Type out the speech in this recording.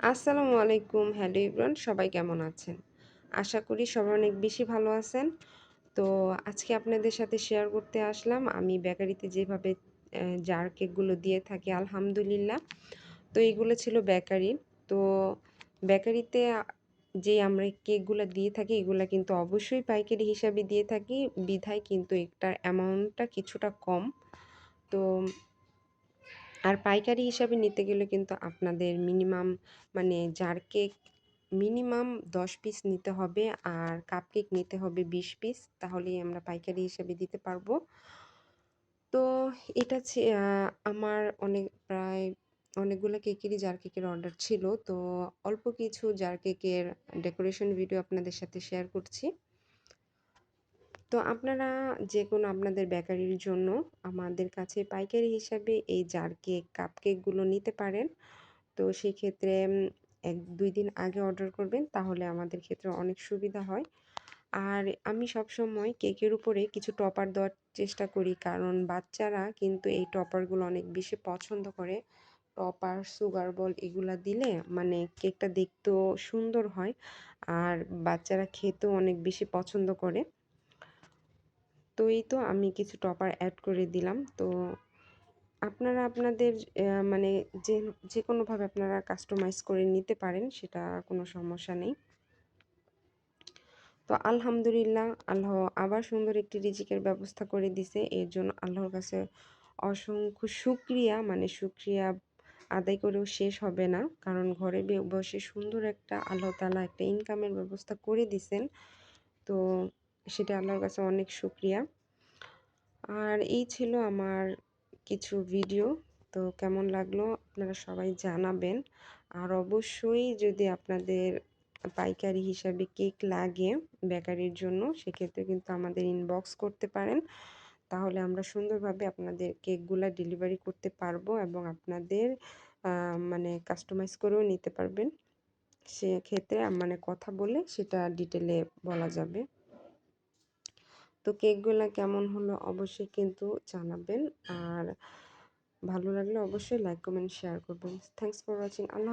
আসসালামু আলাইকুম। হ্যালো ইব্রান সবাই কেমন আছেন? আশা করি সবাই অনেক বেশি ভালো আছেন। তো আজকে আপনাদের সাথে শেয়ার করতে আসলাম। আমি বেকারিতে যেভাবে জার কেকগুলো দিয়ে থাকি, আলহামদুলিল্লাহ। তো এইগুলো ছিল বেকারির তো বেকারিতে যে আমরা কেকগুলো দিয়ে থাকি, এগুলো কিন্তু অবশ্যই পাইকারি হিসাবে দিয়ে থাকি। বিধায় কিন্তু একটার অ্যামাউন্টটা কিছুটা কম। তো আর পাইকারি হিসাবে নিতে গেলে কিন্তু আপনাদের মিনিমাম মানে জার কেক মিনিমাম দশ পিস নিতে হবে আর কাপ কেক নিতে হবে বিশ পিস, তাহলেই আমরা পাইকারি হিসাবে দিতে পারব। তো এটা আমার অনেক প্রায় অনেকগুলো কেকেরই জার কেকের অর্ডার ছিল, তো অল্প কিছু জার কেকের ডেকোরেশন ভিডিও আপনাদের সাথে শেয়ার করছি। তো আপনারা যে কোনো আপনাদের বেকারির জন্য আমাদের কাছে পাইকারি হিসাবে এই জার কেক, কাপ কেকগুলো নিতে পারেন। তো সেই ক্ষেত্রে এক দুই দিন আগে অর্ডার করবেন, তাহলে আমাদের ক্ষেত্রে অনেক সুবিধা হয়। আর আমি সবসময় কেকের উপরে কিছু টপার দেওয়ার চেষ্টা করি, কারণ বাচ্চারা কিন্তু এই টপারগুলো অনেক বেশি পছন্দ করে। টপার, সুগার বল এগুলা দিলে মানে কেকটা দেখতেও সুন্দর হয়, আর বাচ্চারা খেতেও অনেক বেশি পছন্দ করে। তো এই তো আমি কিছু টপার অ্যাড করে দিলাম। তো আপনারা আপনাদের মানে যে যে কোনোভাবে আপনারা কাস্টমাইজ করে নিতে পারেন, সেটা কোনো সমস্যা নেই। তো আলহামদুলিল্লাহ, আল্লাহ আবার সুন্দর একটি রিজিকের ব্যবস্থা করে দিছে। এর জন্য আল্লাহর কাছে অসংখ্য সুক্রিয়া মানে সুক্রিয়া আদায় করেও শেষ হবে না। কারণ ঘরে বসে সুন্দর একটা আল্লাহ তালা একটা ইনকামের ব্যবস্থা করে দিছেন। তো সেটা আল্লাহর কাছে অনেক সুক্রিয়া আর এই ছিল আমার কিছু ভিডিও তো কেমন লাগল আপনারা সবাই জানাবেন। আর অবশ্যই যদি আপনাদের পাইকারি হিসাবে কেক লাগে বেকারির জন্য, সেক্ষেত্রে কিন্তু আমাদের ইনবক্স করতে পারেন। তাহলে আমরা সুন্দরভাবে আপনাদের কেকগুলো ডেলিভারি করতে পারব এবং আপনাদের মানে কাস্টমাইজ করেও নিতে পারবেন। সেক্ষেত্রে মানে কথা বলে সেটা ডিটেলে বলা যাবে। তো কেকগুলো কেমন হলো অবশ্যই কিন্তু জানাবেন। আর ভালো লাগলে অবশ্যই লাইক কমেন্ট শেয়ার করবেন। Thanks for watching Allah